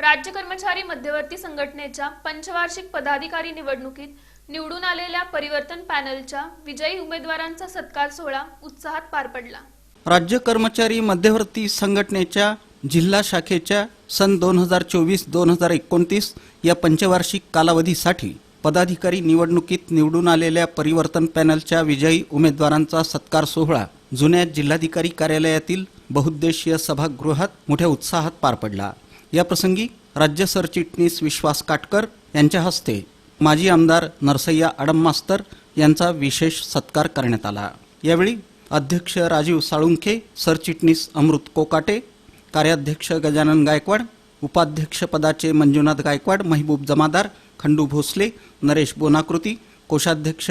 राज्य कर्मचारी मध्यवर्ती संघटनेच्या पंचवार्षिक पदाधिकारी निवडणुकीत निवडून आलेल्या परिवर्तन पॅनलच्या विजयी उमेदवारांचा सत्कार सोहळा उत्साहात पार पडला. राज्य कर्मचारी मध्यवर्ती संघटनेच्या जिल्हा शाखेच्या सन दोन हजार चोवीस दोन हजार एकोणतीस या पंचवार्षिक कालावधीसाठी पदाधिकारी निवडणुकीत निवडून आलेल्या परिवर्तन पॅनलच्या विजयी उमेदवारांचा सत्कार सोहळा जुन्या जिल्हाधिकारी कार्यालयातील बहुउद्देशीय सभागृहात मोठ्या उत्साहात पार पडला. याप्रसंगी राज्य सरचिटणीस विश्वास काटकर यांच्या हस्ते माजी आमदार नरसय्या आडम मास्तर यांचा विशेष सत्कार करण्यात आला. यावेळी अध्यक्ष राजीव साळुंखे सरचिटणीस अमृत कोकाटे कार्याध्यक्ष गजानन गायकवाड उपाध्यक्षपदाचे मंजुनाथ गायकवाड महबूब जमादार खंडू भोसले नरेश बोनाकृती कोषाध्यक्ष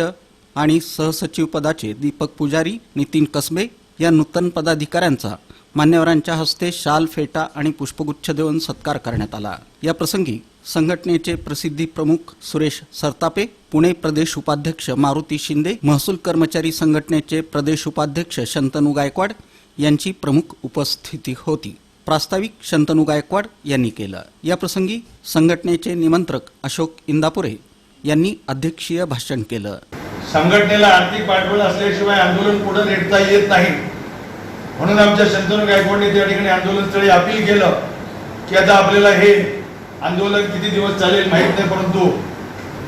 आणि सहसचिवपदाचे दीपक पुजारी नितीन कसबे या नूतन पदाधिकाऱ्यांचा मान्यवरांच्या हस्ते शाल फेटा आणि पुष्पगुच्छ देऊन सत्कार करण्यात आला. या प्रसंगी संघटनेचे प्रसिद्धी प्रमुख सुरेश सरतापे पुणे प्रदेश उपाध्यक्ष मारुती शिंदे महसूल कर्मचारी संघटनेचे प्रदेश उपाध्यक्ष शंतनू गायकवाड यांची प्रमुख उपस्थिती होती. प्रास्ताविक शंतनू गायकवाड यांनी केलं. या प्रसंगी संघटनेचे निमंत्रक अशोक इंदापुरे यांनी अध्यक्षीय भाषण केलं. संघटनेला आर्थिक पाठबळ असल्याशिवाय आंदोलन पुढे नेता येत नाही. म्हणून आमच्या शंतनू गायकवाडने त्या ठिकाणी आंदोलनस्थळी अपील केलं की आता आपल्याला हे आंदोलन किती दिवस चालेल माहीत नाही परंतु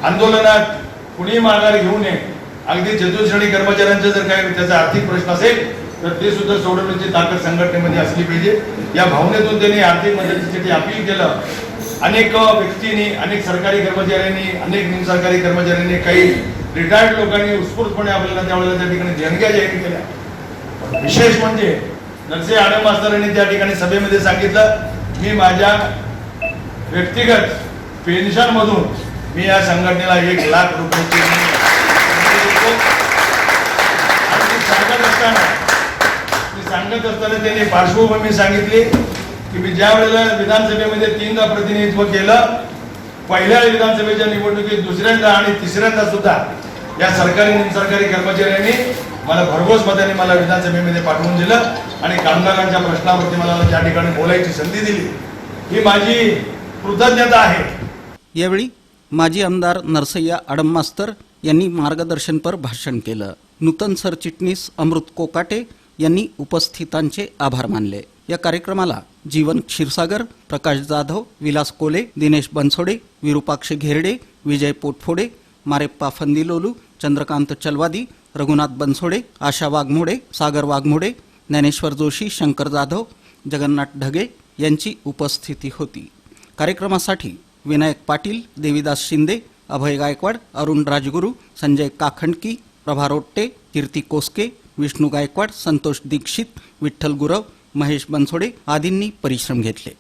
आंदोलनात कुणीही माघार घेऊ नये. अगदी चतुर्श्रेणी कर्मचाऱ्यांचा जर काही त्याचा आर्थिक प्रश्न असेल तर ते सुद्धा सोडवण्याची ताकद संघटनेमध्ये असली पाहिजे. या भावनेतून त्यांनी आर्थिक मदतीसाठी अपील केलं. अनेक व्यक्तींनी अनेक सरकारी कर्मचाऱ्यांनी अनेक निमसरकारी कर्मचाऱ्यांनी काही रिटायर्ड लोकांनी उत्स्फूर्तपणे आपल्याला त्यावेळेला त्या ठिकाणी देणग्या जाहीर केल्या. विशेष म्हणजे नरसे आडम मास्तरांनी त्या ठिकाणी सभेमध्ये सांगितलं मी माझ्या व्यक्तिगत पेन्शन मधून मी या संघटनेला एक लाख रुपयाची सांगत असताना सांगत असताना त्यांनी पार्श्वभूमी सांगितली की मी ज्या वेळेला विधानसभेमध्ये तीनदा प्रतिनिधित्व केलं पहिल्या विधानसभेच्या निवडणुकीत दुसऱ्यांदा आणि तिसऱ्यांदा सुद्धा या सरकारी निमसरकारी सरकारी कर्मचाऱ्यांनी मला भरघोस मताने मला विधानसभेमध्ये पाठवून दिलं आणि कामगारांच्या प्रश्नावरती मला त्या ठिकाणी बोलायची संधी दिली. ही माझी कृतज्ञता आहे. यावेळी माजी आमदार नरसय्या आडममास्तर यांनी मार्गदर्शनपर भाषण केलं. नूतन सरचिटणीस अमृत कोकाटे यांनी उपस्थितांचे आभार मानले. या कार्यक्रमाला जीवन क्षीरसागर प्रकाश जाधव विलास कोले दिनेश बनसोडे विरुपाक्ष घेरडे विजय पोटफोडे मारेप्पा फंदिलोलू चंद्रकांत चलवादी रघुनाथ बनसोडे आशा वाघमोडे सागर वाघमोडे ज्ञानेश्वर जोशी शंकर जाधव जगन्नाथ ढगे यांची उपस्थिती होती. कार्यक्रमासाठी विनायक पाटील देवीदास शिंदे अभय गायकवाड अरुण राजगुरू संजय काखंडकी प्रभा रोट्टे कीर्ती कोसके विष्णू गायकवाड संतोष दीक्षित विठ्ठल गुरव महेश बनसोडे आदींनी परिश्रम घेतले.